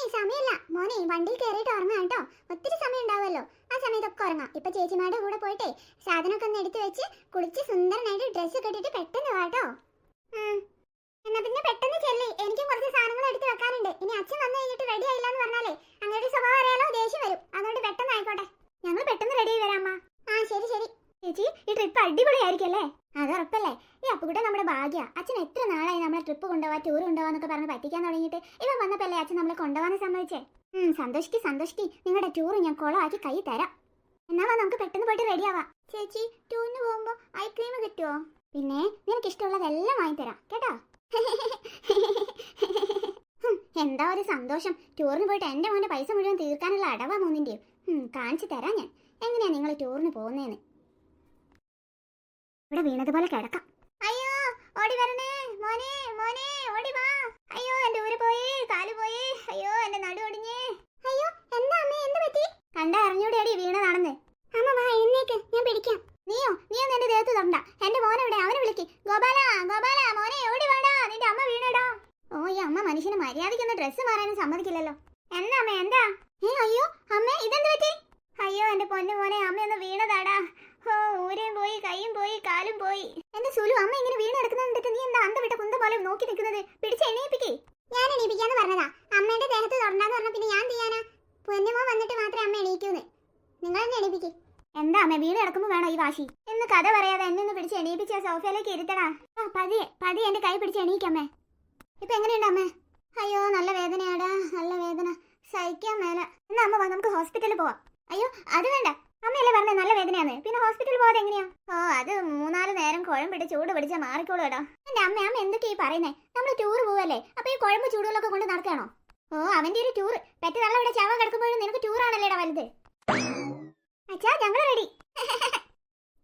സമയമല്ല സമയമില്ല. മോനെ വണ്ടിയിൽ കയറിയിട്ട് ഉറങ്ങാം കേട്ടോ. ഒത്തിരി സമയം ഉണ്ടാവുമല്ലോ. ആ സമയത്തൊക്കെ ഉറങ്ങാം. ഇപ്പൊ ചേച്ചിമാരുടെ കൂടെ പോയിട്ടേ സാധനമൊക്കെ ഒന്ന് എടുത്തു വെച്ച് കുളിച്ച് സുന്ദരനായിട്ട് ഡ്രസ്സ് കെട്ടിട്ട് പെട്ടെന്ന് വാട്ടോ എന്നാ പിന്നെ പെട്ടെന്ന് ചെല്ലി. എനിക്കും കുറച്ച് സാധനങ്ങൾ എടുത്ത് വെക്കാനുണ്ട്. ഇനി അച്ഛൻ വന്നു കഴിഞ്ഞിട്ട് റെഡി ആയില്ല എന്ന് പറഞ്ഞാലേ അങ്ങനെ ഒരു സ്വഭാവം അറിയാലോ ദേഷ്യം വരും. അതുകൊണ്ട് പെട്ടെന്ന് ആയിക്കോട്ടെ ഞങ്ങൾ പെട്ടെന്ന് റെഡി ആയി വരാം അമ്മ ആ ശരി ശരി ചേച്ചി ഈ ട്രിപ്പ് അടിപൊളിയായിരിക്കും അല്ലേ അത് ഉറപ്പല്ലേ? ഈ അപ്പുകുട്ടൻ നമ്മുടെ ഭാഗ്യ. അച്ഛൻ എത്ര നാളായി നമ്മളെ ട്രിപ്പ് കൊണ്ടുപോവാ ടൂർ കൊണ്ടുപോവാന്നൊക്കെ പറഞ്ഞ് പറ്റിക്കാൻ തുടങ്ങിയിട്ട്? ഇവൻ വന്നപ്പല്ലേ അച്ഛൻ നമ്മളെ കൊണ്ടുപോകാൻ സമ്മതിച്ചേ? സന്തോഷിക്ക് സന്തോഷിക്ക്. നിങ്ങളുടെ ടൂർ ഞാൻ കുളമാക്കി കൈ തരാം. എന്നാ വാ നമുക്ക് പെട്ടെന്ന് പോയിട്ട് റെഡിയാവാ ചേച്ചി ടൂറിന് പോകുമ്പോൾ ഐസ്ക്രീം കിട്ടുമോ പിന്നെ നിനക്ക് ഇഷ്ടമുള്ളതെല്ലാം വാങ്ങിത്തരാം കേട്ടോ? ഹും, എന്താ ഒരു സന്തോഷം. ടൂറിന് പോയിട്ട് എന്റെ മോന്റെ പൈസ മുഴുവൻ തീർക്കാനുള്ള അടവാ മൂന്നിന്റെയും ഉം, കാണിച്ചു തരാം ഞാൻ. എങ്ങനെയാ നിങ്ങൾ ടൂറിന് പോകുന്നേന്ന്? ഇവിടെ വീണതുപോലെ കിടക്കാം. അയ്യോ ഓടി വരണേ. മോനെ മോനെ ഓടി വാ. അയ്യോ എന്റെ ഊര് പോയി കാൽ പോയി. അയ്യോ എന്റെ നടു ഒടിഞ്ഞേ. അയ്യോ എന്താ അമ്മേ എന്ത് പറ്റി? കണ്ട അറിഞ്ഞൂടെടി വീണതാണെന്ന്. അമ്മ വാ എഴുന്നേക്ക്. ഞാൻ പിടിക്കാം. നീയോ? നീ ഒന്ന് എന്റെ ദേഹത്ത് തൊണ്ട എന്റെ മോനെ ഇവിടെ അവനെ വിളിക്ക്. ഗോപാല ഗോപാല മോനെ ഓടി വേടാ. നിന്റെ അമ്മ വീണടാ. ഓ ഈ അമ്മ മനുഷ്യന് മര്യാദയ്ക്കൊന്ന് ഡ്രസ്സ് മാറാനും സമ്മതിക്കില്ലല്ലോ. എന്താ അമ്മ എന്താ? ഏ അയ്യോ അമ്മേ ഇതെന്ത് പറ്റി? അയ്യോ എന്റെ പൊന്നു മോനെ അമ്മയൊന്ന് വീണതാടാ. ഊരയും പോയി കൈയും പോയി കാലും പോയി. എന്റെ സുലു അമ്മ ഇങ്ങനെ വീണ് കിടക്കുന്നുണ്ടിട്ട് നീ എന്താ അന്ത വിട്ട കുന്ത പോലെ നോക്കി നിൽക്കുന്നത്? പിടിച്ച് എണീപ്പിക്കേ. ഞാൻ എണീപ്പിക്കാന്ന് പറഞ്ഞതാ. അമ്മേന്റെ ദേഹത്ത് തുറന്നാന്ന് പറഞ്ഞ പിന്നെ ഞാൻ ചെയ്യാനാ? പൊന്നുമോ വന്നിട്ട് മാത്രമേ അമ്മ എണീക്കൂന്ന്. നിങ്ങൾ എന്നെ എണീപ്പിക്കേ. എന്താ അമ്മ വീട് കിടക്കുമ്പോ വേണോ ഈ വാശി? എന്ന് കഥ പറയാതെ എന്നെ ഒന്ന് പിടിച്ച് എണീപ്പിച്ച സോഫയിലേക്ക് ഇരുത്തടാ. ആ പതിയെ പതിയെ എന്റെ കൈ പിടിച്ച് എണീക്കമ്മേ ഇപ്പൊ എങ്ങനെയുണ്ട് അമ്മേ? അയ്യോ നല്ല വേദനയാടാ നല്ല വേദന. സഹിക്കാൻ മേല. എന്നാ അമ്മ നമുക്ക് ഹോസ്പിറ്റലിൽ പോവാം. അയ്യോ അത് വേണ്ട. അമ്മയല്ലേ പറഞ്ഞ നല്ല വേദനയാണ് പിന്നെ ഹോസ്പിറ്റലിൽ പോകാതെ എങ്ങനെയാ? ഓ അത് മൂന്നാൽ നേരം കുഴമ്പിട്ട് ചൂട് പിടിച്ചാൽ മാറിക്കോളൂ കേട്ടോ എന്റെ അമ്മ അമ്മ എന്തൊക്കെയാ ഈ പറയുന്നേ? നമ്മൾ ടൂർ പോവല്ലേ? അപ്പൊ ഈ കുഴമ്പ് ചൂടുകളൊക്കെ കൊണ്ട് നടക്കണോ ഓ അവന്റെ ഒരു ടൂർ പെറ്റ് തള്ള ഇവിടെ ചാവ കിടക്കുമ്പോഴും നിനക്ക് ടൂർ വലുത്. അച്ഛാ ഞങ്ങൾ റെഡി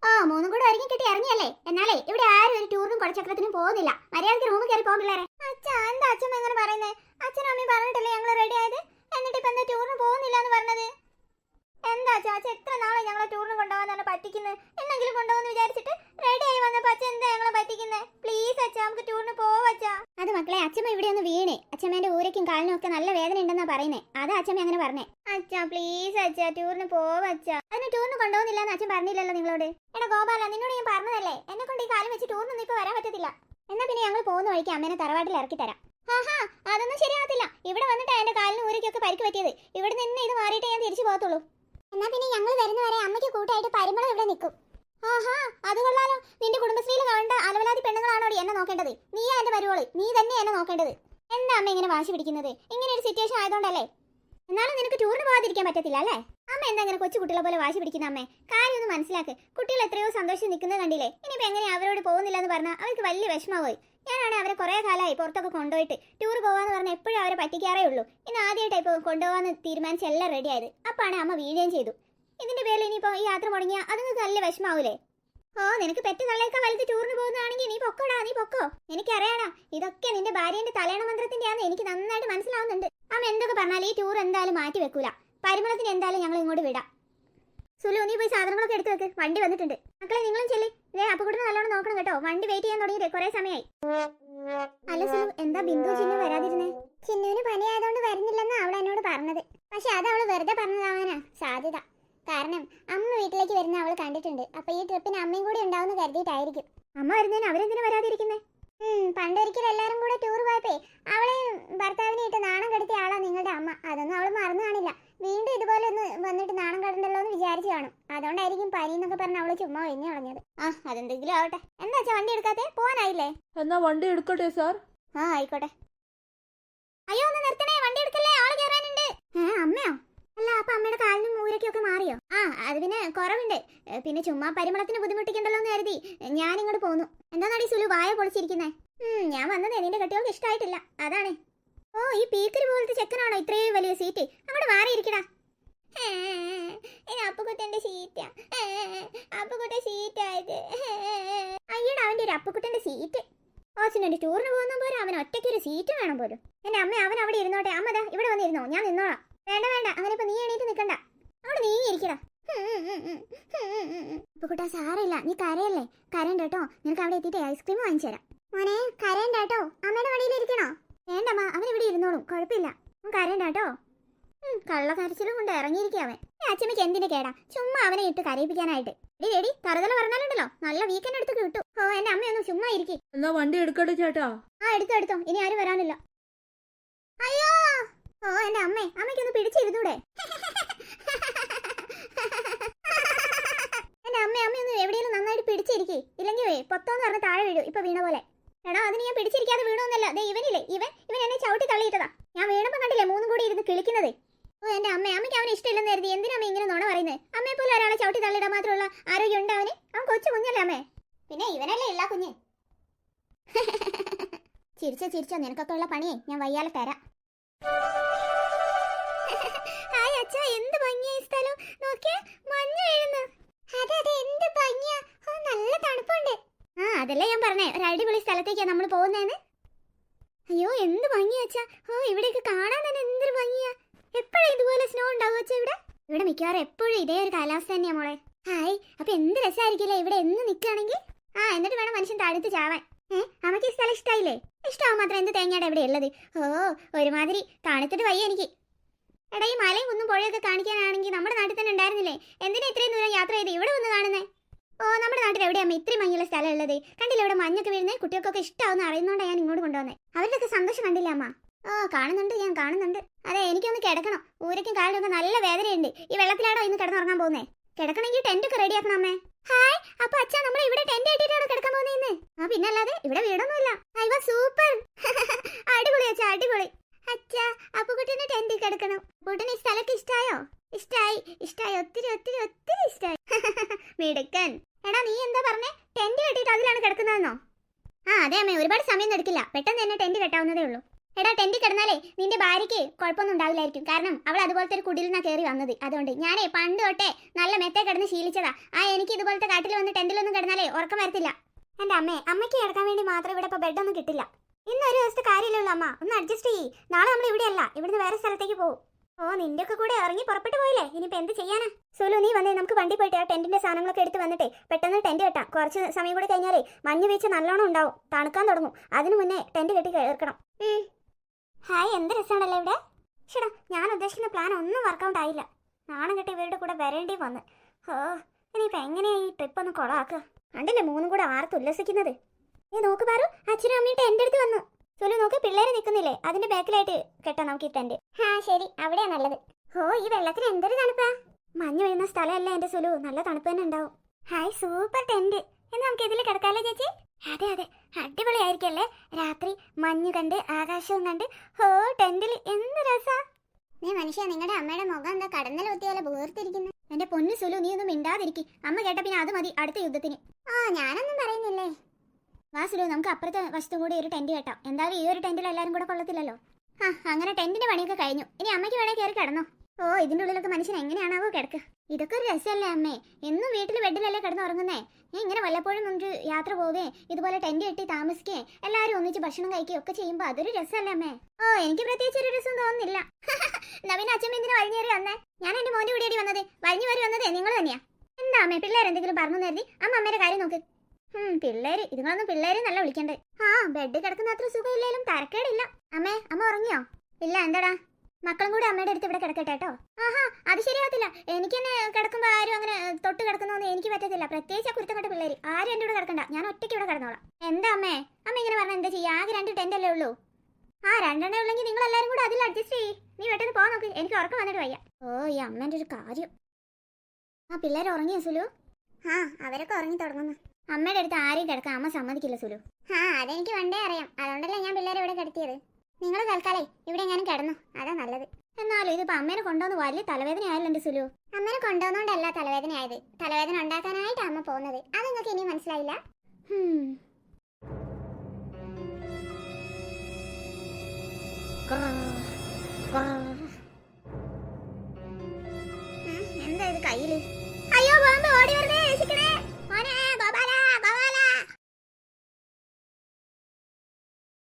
ഓ മൂന്നും കൂടെ ഒരുങ്ങി കിട്ടി ഇറങ്ങിയല്ലേ? എന്നാലേ ഇവിടെ ആരും ഒരു ടൂറിനും കുടച്ചക്രത്തിനും പോകുന്നില്ല. മര്യാദയ്ക്ക് റൂമിൽ കയറി പോകും പിള്ളേരെ അച്ഛാ എന്താ അച്ഛൻ എങ്ങനെ പറയുന്നേ അച്ഛനും അമ്മയും പറഞ്ഞിട്ടല്ലേ ഞങ്ങൾ റെഡി ആയത് എന്നിട്ട് ഇപ്പൊ എന്താ ടൂറിന് പോകുന്നില്ല എന്ന് പറഞ്ഞത് എന്താ ചാച്ച എത്ര നാളെ ഞങ്ങളെ ടൂറിന് കൊണ്ടുപോകാൻ പറ്റിക്കുന്നത് എന്നെങ്കിലും കൊണ്ടുപോകുന്ന വിചാരിച്ചിട്ട് റെഡി ആയി വന്നപ്പോ അച്ഛൻ എന്താ ഞങ്ങളെ പറ്റിക്കുന്നത് പ്ലീസ് അച്ഛാ നമുക്ക് ടൂറിന് പോവച്ചാ അത് മക്കളെ അച്ഛമ്മ ഇവിടെ ഒന്ന് വീണേ അച്ഛമ്മേന്റെ ഊരയ്ക്കും കാലിനും ഒക്കെ നല്ല വേദന ഉണ്ടെന്നാ പറയുന്നേ. അതാ അച്ഛമ്മ അങ്ങനെ പറഞ്ഞേ. അച്ഛാ പ്ലീസ് അച്ഛാ ടൂറിന് പോവച്ചാ അതിനെ ടൂറിന് കൊണ്ടുപോകുന്നില്ല എന്ന് അച്ഛൻ പറഞ്ഞില്ലല്ലോ നിങ്ങളോട്. എടാ ഗോപാല നിന്നോട് ഞാൻ പറഞ്ഞതല്ലേ? എന്നെ കൊണ്ട് ഈ കാലം വെച്ച് ടൂറിനൊന്നും ഇപ്പൊ വരാൻ പറ്റത്തില്ല. എന്നാ പിന്നെ ഞങ്ങൾ പോകുന്ന വഴിക്ക് അമ്മേനെ തറവാട്ടിൽ ഇറക്കി തരാം. ആഹാ അതൊന്നും ശരിയാകത്തില്ല ഇവിടെ വന്നിട്ട് എന്റെ കാലിന് ഊരിക്കൊക്കെ പരിക്ക് പറ്റിയത്. ഇവിടെ നിന്ന് ഇത് മാറിയിട്ട് ഞാൻ തിരിച്ചു പോകത്തുള്ളൂ. എന്നാ പിന്നെ ഞങ്ങൾ വരുന്നവരെ അമ്മയ്ക്ക് കൂട്ടായിട്ട് പരിമളം ഇവിടെ നിൽക്കും. ആഹാ അത് കൊള്ളാലോ. നിന്റെ കുടുംബശ്രീയിൽ കണ്ട അലവലാതി പെണ്ണുങ്ങളാണോടി എന്നെ നോക്കേണ്ടത്? നീയാ എന്റെ വരുവോൾ. നീ തന്നെ എന്നെ നോക്കേണ്ടത്. എന്താ അമ്മ ഇങ്ങനെ വാശി പിടിക്കുന്നത്? ഇങ്ങനെ ഒരു സിറ്റുവേഷൻ ആയതുകൊണ്ടല്ലേ? എന്നാലും നിനക്ക് ടൂറിന് പോകാതിരിക്കാൻ പറ്റത്തില്ല അല്ലേ? അമ്മ എന്താ ഇങ്ങനെ കൊച്ചു കുട്ടികളെ പോലെ വാശി പിടിക്കുന്ന അമ്മേ? കാര്യം ഒന്ന് മനസ്സിലാക്ക്. കുട്ടികൾ എത്രയോ സന്തോഷം നിൽക്കുന്നത് കണ്ടില്ലേ? ഇനിയിപ്പോ എങ്ങനെ അവരോട് പോകുന്നില്ല എന്ന് പറഞ്ഞാൽ അവർക്ക് വലിയ വിഷമമായി. ഞാനാണ് അവരെ കുറേ കാലമായി പുറത്തൊക്കെ കൊണ്ടുപോയിട്ട് ടൂർ പോകാന്ന് പറഞ്ഞാൽ എപ്പോഴും അവരെ പറ്റിക്കാറേ ഉള്ളൂ. ഇന്ന് ആദ്യമായിട്ട് ഇപ്പോൾ കൊണ്ടുപോകാന്ന് തീരുമാനിച്ച് എല്ലാം റെഡിയായത് അപ്പാണ് അമ്മ വീഴുകയും ചെയ്തു. ഇതിന്റെ പേരിൽ ഇനിയിപ്പോൾ ഈ യാത്ര മുടങ്ങിയാൽ അത് നല്ല വിഷമാവൂലേ ഓ നിനക്ക് പെറ്റുന്നള്ളേക്കാൾ വലുത് ടൂറിന് പോകുന്നതാണെങ്കിൽ നീ പൊക്കോടാ നീ പൊക്കോ. എനിക്കറിയാടാ ഇതൊക്കെ നിന്റെ ഭാര്യന്റെ തലേണ മന്ത്രത്തിന്റെ ആണെന്ന് എനിക്ക് നന്നായിട്ട് മനസ്സിലാവുന്നുണ്ട്. അമ്മ എന്തൊക്കെ പറഞ്ഞാലും ഈ ടൂർ എന്തായാലും മാറ്റി വെക്കൂല. പരിമളത്തിന് എന്തായാലും ഞങ്ങൾ ഇങ്ങോട്ട് വിടാം. സുലു നീ പോയി സാധനങ്ങളൊക്കെ എടുത്തു വെക്ക്. വണ്ടി വന്നിട്ടുണ്ട്. മക്കളെ നിങ്ങളും ചെല്ലി. ഇതേ അപ്പൊ കൂടെ നല്ലോണം നോക്കണം കേട്ടോ. വണ്ടി വെയിറ്റ് ചെയ്യാൻ തുടങ്ങിയിട്ട് കുറെ സമയമായി അല്ല സുലു എന്താ ബിന്ദു ചിന്നു വരാതിരുന്നേ? ചിന്നുവിന് പനിയായതുകൊണ്ട് വരുന്നില്ലെന്നാ അവൾ എന്നോട് പറഞ്ഞത്. പക്ഷെ അത് അവൾ വെറുതെ പറഞ്ഞതാവാനാ സാധ്യത. കാരണം അമ്മ വീട്ടിലേക്ക് വരുന്ന അവൾ കണ്ടിട്ടുണ്ട്. അപ്പൊ ഈ ട്രിപ്പിന് അമ്മയും കൂടി ഉണ്ടാവുന്ന കരുതിയിട്ടായിരിക്കും. അമ്മ വരുന്നതിന് അവരെന്തിനു വരാതിരിക്കുന്നേ? പണ്ടൊരിക്കൽ എല്ലാരും കൂടെ ടൂർ പോയപ്പേ അവളെ ഭർത്താവിനെ ഇട്ട് നാണം കെടുത്തിയ ആളാ നിങ്ങളുടെ അമ്മ. അതൊന്നും അവൾ മറന്നു കാണില്ല. വീണ്ടും ഇതുപോലെ ഒന്ന് വന്നിട്ട് നാണം കടണ്ടല്ലോ എന്ന് വിചാരിച്ചു കാണും. അതുകൊണ്ടായിരിക്കും പനി എന്നൊക്കെ പറഞ്ഞ് അവൾ ചുമ്മാ ഒഴിഞ്ഞു കളഞ്ഞത്. ആ അതെന്തെങ്കിലും ആവട്ടെ. എന്താ വെച്ചാ വണ്ടി എടുക്കാത്ത? പോവാനായില്ലേ? എന്നാ വണ്ടി എടുക്കട്ടെ സാർ? ആ ആയിക്കോട്ടെ. അയ്യോ ഒന്ന് നിർത്തണേ. വണ്ടി എടുക്കല്ലേ? ആൾ കയറാനുണ്ട് ഏ അമ്മയോ? അല്ല അപ്പൊ അമ്മയുടെ കാലിനും മൂരയ്ക്കും ഒക്കെ മാറിയോ? ആ അത് പിന്നെ കുറവുണ്ട്. പിന്നെ ചുമ്മാ പരിമളത്തിന് ബുദ്ധിമുട്ടിക്കണ്ടല്ലോ എന്ന് കരുതി ഞാൻ ഇങ്ങോട്ട് പോന്നു. എന്താ നടി സുലു വായ പൊളിച്ചിരിക്കുന്നേ? ഞാൻ വന്നത് നിന്റെ കെട്ടികൾക്ക് ഇഷ്ടമായിട്ടില്ല അതാണ്. ഓ ഈ പീക്കര് പോലത്തെ ചെക്കനാണോ ഇത്രയും വലിയ സീറ്റ്? അങ്ങോട്ട് മാറിയിരിക്കടാ. അപ്പുക്കുട്ടന്റെ സീറ്റാ. അപ്പുക്കുട്ട സീറ്റായത്. അയ്യട അവന്റെ ഒരു അപ്പുക്കുട്ടന്റെ സീറ്റ്. ഓച്ചിനുണ്ട് ടൂറിന് പോകുന്ന പോലും അവൻ ഒറ്റയ്ക്ക് ഒരു സീറ്റ് വേണം പോലും. എന്റെ അമ്മ അവൻ അവിടെ ഇരുന്നോട്ടെ. അമ്മ ഇവിടെ വന്നിരുന്നോ? ഞാൻ നിന്നോളാം. വേണ്ട വേണ്ട. അങ്ങനെ ഇപ്പൊ നീ എണീറ്റ് നിക്കണ്ട. അവിടെ നീങ്ങിയിരിക്കടാ കുട്ടാ സാറില്ല നീ കരയല്ലേ? കരണ്ട കേട്ടോ. നിനക്ക് അവിടെ എത്തിയിട്ട് ഐസ്ക്രീം വാങ്ങിച്ചു തരാം. മോനെ കരയണ്ട കേട്ടോ. അമ്മയുടെ വണ്ടിയിലിരിക്കണോ വേണ്ടമ്മ അവൻ ഇവിടെ ഇരുന്നോളും. കുഴപ്പമില്ല. കരയണ്ട കേട്ടോ. കള്ള കള്ളക്കരച്ചിലും കൊണ്ട് ഇറങ്ങിയിരിക്കും അവൻ. അച്ഛമ്മയ്ക്ക് എന്തിന്റെ കേടാ? ചുമ്മാ അവനെ ഇട്ട് കരയിപ്പിക്കാനായിട്ട്. എടി എടി തറുതല പറഞ്ഞാലുണ്ടല്ലോ. നല്ല വീക്കെൻഡ് എടുത്ത് കിട്ടും ഓ എന്റെ അമ്മയൊന്നും ചുമ്മാ ഇരിക്കും. എന്നാ വണ്ടി എടുക്കട്ടെ ചേട്ടാ. ആ എടുത്തോ എടുത്തോ. ഇനി ആരും വരാനില്ല. അയ്യോ! ഓ എന്റെ അമ്മേ അമ്മയ്ക്കൊന്ന് പിടിച്ചിരുന്നൂടെ? എന്റെ അമ്മ അമ്മയൊന്ന് എവിടെയെങ്കിലും നന്നായിട്ട് പിടിച്ചിരിക്കേ. ഇല്ലെങ്കിൽ പൊത്തോന്ന് പറഞ്ഞ് താഴെ വീഴും ഇപ്പൊ വീണ പോലെ. എടാ അതിന് ഞാൻ പിടിച്ചിരിക്കാതെ വീണോന്നല്ല. ദേ ഇവനില്ലേ ഇവൻ ഇവൻ എന്നെ ചവിട്ടി തള്ളിയിട്ടതാ. ഞാൻ വീണപ്പോ കണ്ടില്ലേ മൂന്നും കൂടി ഇരുന്ന് കിളിക്കുന്നത്? ഓ എന്റെ അമ്മ അമ്മയ്ക്ക് അവന് ഇഷ്ടമില്ലെന്ന് കരുതി എന്തിനാ ഇങ്ങനെ നുണ പറയുന്നത് അമ്മയെ പോലെ ഒരാളെ ചവിട്ടി തള്ളിയിടാൻ മാത്രമുള്ള ആരോഗ്യം ഉണ്ട് അവന്? അവൻ കൊച്ചു കുഞ്ഞല്ലേ അമ്മേ? പിന്നെ ഇവനല്ലേ ഇല്ല കുഞ്ഞ്? ചിരിച്ച ചിരിച്ച നിനക്കൊക്കെ ഉള്ള പണിയേ ഞാൻ വയ്യാലെ തരാം അച്ഛാ എന്ത് ഭംഗിയായി സ്ഥലം? നോക്കിയേ മഞ്ഞ് വീഴുന്നു. അതെ അതെ എന്ത് ഭംഗിയാ. നല്ല തണുപ്പുണ്ട്. ആ അതല്ലേ ഞാൻ പറഞ്ഞേ ഒരു അടിപൊളി സ്ഥലത്തേക്കാ നമ്മൾ പോകുന്നേന്ന്. അയ്യോ എന്ത് ഭംഗിയാ അച്ഛാ. ഓ ഇവിടെയൊക്കെ കാണാൻ തന്നെ എന്തൊരു ഭംഗിയാ. എപ്പോഴും ഇതുപോലെ സ്നോ ഉണ്ടാവും അച്ഛാ ഇവിടെ? ഇവിടെ മിക്കവാറും എപ്പോഴും ഇതേ ഒരു കാലാവസ്ഥ തന്നെയാ മോളെ. ഹായ് അപ്പൊ എന്ത് രസമായിരിക്കില്ലേ ഇവിടെ എന്ന് നിൽക്കുകയാണെങ്കിൽ? ആ എന്നിട്ട് വേണം മനുഷ്യൻ തടുത്ത് ചാവാൻ. ഏ അമ്മയ്ക്ക് ഈ സ്ഥലം ഇഷ്ടമായില്ലേ ഇഷ്ടാവും മാത്രം എന്ത് തേങ്ങയുടെ ഇവിടെ ഉള്ളത്? ഓ ഒരുമാതിരി തണുത്തിട്ട് വയ്യ എനിക്ക്. എടാ ഈ മലയും കുന്നും പുഴയൊക്കെ കാണിക്കാനാണെങ്കിൽ നമ്മുടെ നാട്ടിൽ തന്നെ ഉണ്ടായിരുന്നില്ലേ? എന്തിനാ ഇത്രയും ദൂരം യാത്ര ചെയ്ത്? ഇവിടെ വന്ന് കാണുന്നേ. ഓ നമ്മുടെ നാട്ടിൽ എവിടെയാ ഇത്രയും മഞ്ഞുള്ള സ്ഥലം ഉള്ളത്? കണ്ടില്ല ഇവിടെ മഞ്ഞൊക്കെ വീഴുന്നത് കുട്ടികൾക്കൊക്കെ ഇഷ്ടമാവുന്ന അറിയുന്നോണ്ടാണ് ഞാൻ ഇങ്ങോട്ട് കൊണ്ടുവന്നത് അവരുടെയൊക്കെ സന്തോഷം കണ്ടില്ല അമ്മ? ഓ കാണുന്നുണ്ട് ഞാൻ കാണുന്നുണ്ട്. അതെ എനിക്കൊന്ന് കിടക്കണം. ഊരയ്ക്കും കാലിനൊക്കെ നല്ല വേദനയുണ്ട്. ഈ വെള്ളത്തിലാണോ ഇന്ന് കിടന്നുറങ്ങാൻ പോകുന്നേ? കിടക്കണമെങ്കിൽ ടെന്റ് ഒക്കെ റെഡിയാക്കണം അമ്മേ. ഹായ് അപ്പൊ അച്ഛാ നമ്മൾ ഇവിടെ ടെന്റ് ആയിട്ടാണ് കിടക്കാൻ പോകുന്നത് ആ പിന്നല്ലാതെ ഇവിടെ വീടൊന്നുമില്ല. ഐ അയ്യോ സൂപ്പർ. അടിപൊളി അച്ഛാ അടിപൊളി. അച്ഛാ അപ്പൊ കുട്ടീനെ ടെന്റിൽ കിടക്കണം. കുട്ടീന് ഈ സ്ഥലമൊക്കെ ഇഷ്ടായോ? ഇഷ്ടായി ഇഷ്ടായി ഒത്തിരി ഒത്തിരി ഒത്തിരി ഇഷ്ടായി. മിടുക്കൻ. എടാ നീ എന്താ പറഞ്ഞേ? ടെന്റ് കെട്ടിയിട്ട് അതിലാണ് കിടക്കുന്നതെന്നോ? ആ അതെ അമ്മേ ഒരുപാട് സമയം എടുക്കില്ല. പെട്ടെന്ന് തന്നെ ടെന്റ് കെട്ടാവുന്നതേ ഉള്ളൂ. എടാ ടെന്റിൽ കിടന്നാലേ നിന്റെ ഭാര്യയ്ക്ക് കുഴപ്പമൊന്നും ഉണ്ടാവില്ലായിരിക്കും. കാരണം അവൾ അതുപോലത്തെ ഒരു കുടിയിൽ നിന്നാണ് കയറി വന്നത്. അതുകൊണ്ട് ഞാനേ പണ്ട് തൊട്ടേ നല്ല മെത്തേ കിടന്ന് ശീലിച്ചതാ. ആ എനിക്ക് ഇതുപോലത്തെ കാട്ടിൽ വന്ന് ടെന്റിലൊന്നും കിടന്നാലേ ഉറക്കം വരത്തില്ല. എന്റെ അമ്മേ അമ്മയ്ക്ക് കിടക്കാൻ വേണ്ടി മാത്രം ഇവിടെ ഇപ്പൊ ബെഡൊന്നും കിട്ടില്ല. ഇന്നൊരു ഒരു കാര്യമില്ലല്ലോ അമ്മ. ഒന്ന് അഡ്ജസ്റ്റ് ചെയ്യ്. നാളെ നമ്മൾ ഇവിടെയല്ല. ഇവിടുന്ന് വേറെ സ്ഥലത്തേക്ക് പോകും. ഓ നിന്റെ ഒക്കെ കൂടെ ഇറങ്ങി പുറപ്പെട്ടു പോയില്ലേ? ഇനിയിപ്പോ എന്ത് ചെയ്യാനാ? സുലു നീ വന്നേ. നമുക്ക് വണ്ടി പോയിട്ട് ആ ടെന്റിന്റെ സാധനങ്ങളൊക്കെ എടുത്ത് വന്നിട്ടേ പെട്ടെന്ന് ടെന്റ് കെട്ടാം. കുറച്ച് സമയം കൂടി കഴിഞ്ഞാലേ മഞ്ഞ് വീഴ്ച നല്ലോണം ഉണ്ടാവും. തണുക്കാൻ തുടങ്ങും. അതിനു മുന്നേ ടെന്റ് കെട്ടി കേൾക്കണം ഹായ് എന്ത് രസമാണല്ലോ ഇവിടെ? ചേട്ടാ ഞാൻ ഉദ്ദേശിക്കുന്ന പ്ലാൻ ഒന്നും വർക്കൗട്ട് ആയില്ല. നാണം കെട്ടി ഇവരുടെ കൂടെ വരേണ്ടി വന്ന്. ഓ ഇനിയിപ്പോ എങ്ങനെയാ ഈ ട്രിപ്പ് ഒന്ന് കൊളാക്കുക? കണ്ടില്ലേ മൂന്നും കൂടെ ആർത്ത് ഉല്ലസിക്കുന്നത്? നീ നോക്ക് പാറു. അച്ഛനും അമ്മയും ടെന്റ് എടുത്ത് വന്നു. സുലു നോക്ക് പിള്ളേര് നിൽക്കുന്നില്ലേ അതിന്റെ ബാക്കിലായിട്ട് കെട്ടാം നമുക്ക് ഈ ടെന്റ് ആ ശരി. അവിടെയാ നല്ലത്. ഓ ഈ വെള്ളത്തിന് എന്തൊരു തണുപ്പാ. മഞ്ഞ് വീഴുന്ന സ്ഥലമല്ലേ എന്റെ സുലു നല്ല തണുപ്പ് തന്നെ ഉണ്ടാവും. ഹായ് സൂപ്പർ ടെന്റ് എന്ന് നമുക്ക് ഇതിൽ കിടക്കാല്ലേ ചേച്ചി? അതെ അതെ. അടിപൊളിയായിരിക്കല്ലേ? രാത്രി മഞ്ഞ് കണ്ട് ആകാശവും കണ്ട്. ഹോ ടെന്റിൽ എന്ത് രസാ. നീ മനുഷ്യ നിങ്ങളുടെ അമ്മയുടെ മുഖം എന്താ കടന്നൽ കുത്തിയാലെ ബോർത്തിരിക്കുന്നു. എന്റെ പൊന്നു സുലു നീ ഒന്നും മിണ്ടാതിരിക്കും. അമ്മ കേട്ട പിന്നെ അത് മതി അടുത്ത യുദ്ധത്തിന്. ആ ഞാനൊന്നും പറയുന്നില്ലേ. വാ സുലു നമുക്ക് അപ്പുറത്തെ വശത്തും കൂടി ഒരു ടെന്റ് കേട്ടോ. എന്തായാലും ഈ ഒരു ടെന്റിൽ എല്ലാവരും കൂടെ കൊള്ളത്തില്ലല്ലോ. ആ അങ്ങനെ ടെന്റിന്റെ പണിയൊക്കെ കഴിഞ്ഞു. ഇനി അമ്മയ്ക്ക് വേണേ കയറി കിടന്നോ. ഓ ഇതിന്റെ ഉള്ളിലൊക്കെ മനുഷ്യൻ എങ്ങനെയാണാവോ കിടക്ക്. ഇതൊക്കെ ഒരു രസമല്ലേ അമ്മേ? എന്നും വീട്ടിൽ ബെഡിലല്ലേ കിടന്ന് ഉറങ്ങുന്നേ ഞാൻ ഇങ്ങനെ വല്ലപ്പോഴും നമുക്ക് യാത്ര പോവേ ഇതുപോലെ ടെന്റ് കെട്ടി താമസിക്കുകയും എല്ലാവരും ഒന്നിച്ച് ഭക്ഷണം കഴിക്കുകയും ഒക്കെ ചെയ്യുമ്പോൾ അതൊരു രസമല്ലേ അമ്മേ? ഓ എനിക്ക് പ്രത്യേകിച്ച് ഒരു രസം തോന്നുന്നില്ല. നവീന അച്ഛൻ എന്തിനാ വഴിഞ്ഞേറി വന്നേ? ഞാൻ എന്റെ മോന്റെ കൂടിയേടി വന്നത്. വഴിഞ്ഞു വരി വന്നതേ നിങ്ങൾ തന്നെയാ. എന്താ അമ്മേ പിള്ളേരെന്തെങ്കിലും പറഞ്ഞു നേരത്തി അമ്മ അമ്മയുടെ കാര്യം നോക്ക്. പിള്ളേര് ഇതുങ്ങളൊന്നും പിള്ളേര് നല്ല വിളിക്കണ്ടേ. ആ ബെഡ് കിടക്കുന്ന അത്ര സുഖമില്ലേലും തരക്കേടില്ല. അമ്മേ അമ്മ ഉറങ്ങിയോ? ഇല്ല എന്താടാ? മക്കളും കൂടെ അമ്മയുടെ അടുത്ത് ഇവിടെ കിടക്കട്ടെ കേട്ടോ. ആഹാ അത് ശരിയാകത്തില്ല എനിക്ക് തന്നെ കിടക്കുമ്പോൾ ആരും അങ്ങനെ തൊട്ട് കിടക്കുന്നൊന്നും എനിക്ക് പറ്റത്തില്ല. പ്രത്യേകിച്ച് ആ കുരുത്തപ്പെട്ട പിള്ളേര്. ആരും എന്റെ കൂടെ കിടക്കണ്ട. ഞാൻ ഒറ്റയ്ക്ക് ഇവിടെ കിടന്നോളാം. എന്താ അമ്മേ? അമ്മ ഇങ്ങനെ പറഞ്ഞാൽ എന്താ ചെയ്യുക ആകെ രണ്ട് ടെന്റ് അല്ലേ ഉള്ളൂ? ആ രണ്ടെണ്ണേ ഉള്ളെങ്കിൽ നിങ്ങൾ എല്ലാവരും കൂടെ അതിൽ അഡ്ജസ്റ്റ് ചെയ്യ്. നീ പെട്ടെന്ന് പോകാൻ നോക്ക്. എനിക്ക് ഉറക്കം വന്നിട്ട് വയ്യ. ഓ ഈ അമ്മേന്റെ ഒരു കാര്യം. ആ പിള്ളേർ ഉറങ്ങിയോ സുലു? ആ അവരൊക്കെ ഉറങ്ങി തുടങ്ങുന്നു. അമ്മയുടെ അടുത്ത് ആരെയും കിടക്കാൻ അമ്മ സമ്മതിക്കില്ല സുലു. ആ അതെനിക്ക് വണ്ടേ അറിയാം. അതുകൊണ്ടല്ലേ ഞാൻ പിള്ളേരെ ഇവിടെ കിടത്തിയത്. നിങ്ങൾ തൽക്കാലേ ഇവിടെ ഞാനും കിടന്നു. അതാ നല്ലത്. എന്നാലും ഇതിപ്പോ അമ്മേനെ കൊണ്ടുവന്ന് വലിയ തലവേദന ആയല്ലോ സുലു. അമ്മേനെ കൊണ്ടുവന്നോണ്ടല്ല തലവേദന ആയത് തലവേദന ഉണ്ടാക്കാനായിട്ട് അമ്മ പോകുന്നത്. അത് നിങ്ങൾക്ക് ഇനി മനസ്സിലായില്ല? എന്താ ഇത് കയ്യിൽ?